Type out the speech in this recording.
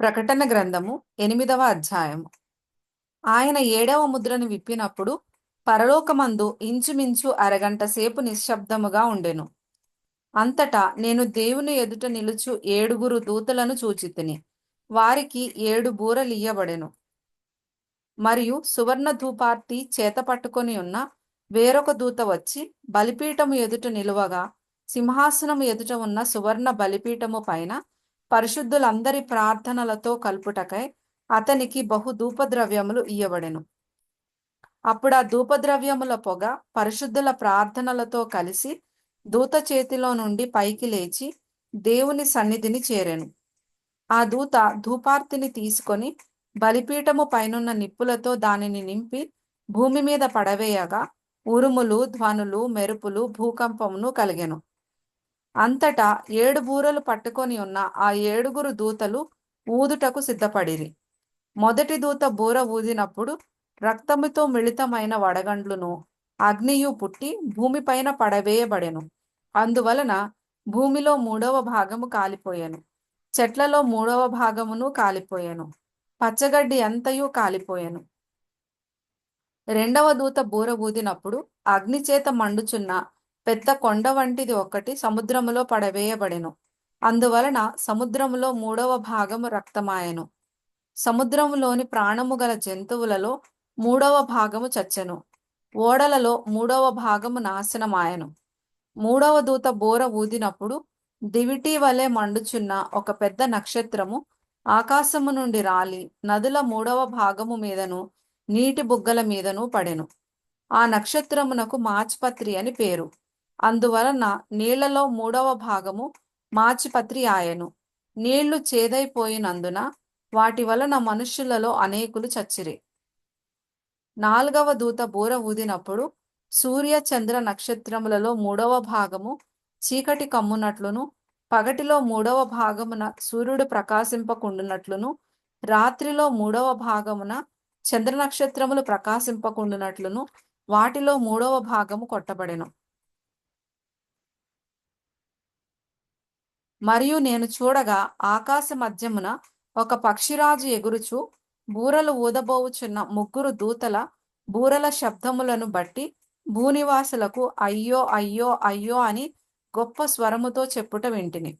ప్రకటన గ్రంథము ఎనిమిదవ అధ్యాయము. ఆయన ఏడవ ముద్రను విప్పినప్పుడు పరలోకమందు ఇంచుమించు అరగంట సేపు నిశ్శబ్దముగా ఉండెను. అంతటా నేను దేవుని ఎదుట నిలుచు ఏడుగురు దూతలను చూచితిని. వారికి ఏడు బూరలియ్యబడెను మరియు సువర్ణ ధూపార్తి చేత పట్టుకొని ఉన్న వేరొక దూత వచ్చి బలిపీఠము ఎదుట నిలువగా సింహాసనము ఎదుట ఉన్న సువర్ణ బలిపీఠము పైన పరిశుద్ధులందరి ప్రార్థనలతో కలుపుటకై అతనికి బహు ధూపద్రవ్యములు ఇయ్యబడెను. అప్పుడు ఆ ధూపద్రవ్యముల పొగ పరిశుద్ధుల ప్రార్థనలతో కలిసి దూత చేతిలో నుండి పైకి లేచి దేవుని సన్నిధిని చేరెను. ఆ దూత ధూపార్తిని తీసుకొని బలిపీఠము పైనున్న నిప్పులతో దానిని నింపి భూమి మీద పడవేయగా ఉరుములు ధ్వనులు మెరుపులు భూకంపమును కలిగెను. అంతటా ఏడు బూరలు పట్టుకొని ఉన్న ఆ ఏడుగురు దూతలు ఊదుటకు సిద్ధపడిరి. మొదటి దూత బూర ఊదినప్పుడు రక్తముతో మిళితమైన వడగండ్లును అగ్నియు పుట్టి భూమిపైన పడవేయబడెను. అందువలన భూమిలో మూడవ భాగము కాలిపోయాను. చెట్లలో మూడవ భాగమును కాలిపోయాను. పచ్చగడ్డి అంతయు కాలిపోయాను. రెండవ దూత బూర ఊదినప్పుడు అగ్నిచేత మండుచున్న పెద్ద కొండ వంటిది ఒకటి సముద్రములో పడవేయబడెను. అందువలన సముద్రములో మూడవ భాగము రక్తమాయెను. సముద్రములోని ప్రాణము గల జంతువులలో మూడవ భాగము చచ్చెను. ఓడలలో మూడవ భాగము నాశనమాయను. మూడవ దూత బోర ఊదినప్పుడు దివిటి వలె మండుచున్న ఒక పెద్ద నక్షత్రము ఆకాశము నుండి రాలి నదుల మూడవ భాగము మీదను నీటి బుగ్గల మీదను పడెను. ఆ నక్షత్రమునకు మాచిపత్రి అని పేరు. అందువలన నీళ్ళలో మూడవ భాగము మాచిపత్రి ఆయను నీళ్ళు చేదైపోయినందున వాటి వలన మనుష్యులలో అనేకులు చచ్చిరి. నాలుగవ దూత బూర ఊదినప్పుడు సూర్య చంద్ర నక్షత్రములలో మూడవ భాగము చీకటి కమ్మునట్లును పగటిలో మూడవ భాగమున సూర్యుడు ప్రకాశింపకుండునట్లును రాత్రిలో మూడవ భాగమున చంద్ర నక్షత్రములు ప్రకాశింపకుండునట్లును వాటిలో మూడవ భాగము కొట్టబడెను. మరియు నేను చూడగా ఆకాశ మధ్యమున ఒక పక్షిరాజు ఎగురుచు బూరలు ఊదబోవుచున్న ముగ్గురు దూతల బూరల శబ్దములను బట్టి భూనివాసులకు అయ్యో అయ్యో అయ్యో అని గొప్ప స్వరముతో చెప్పుట వింటిని.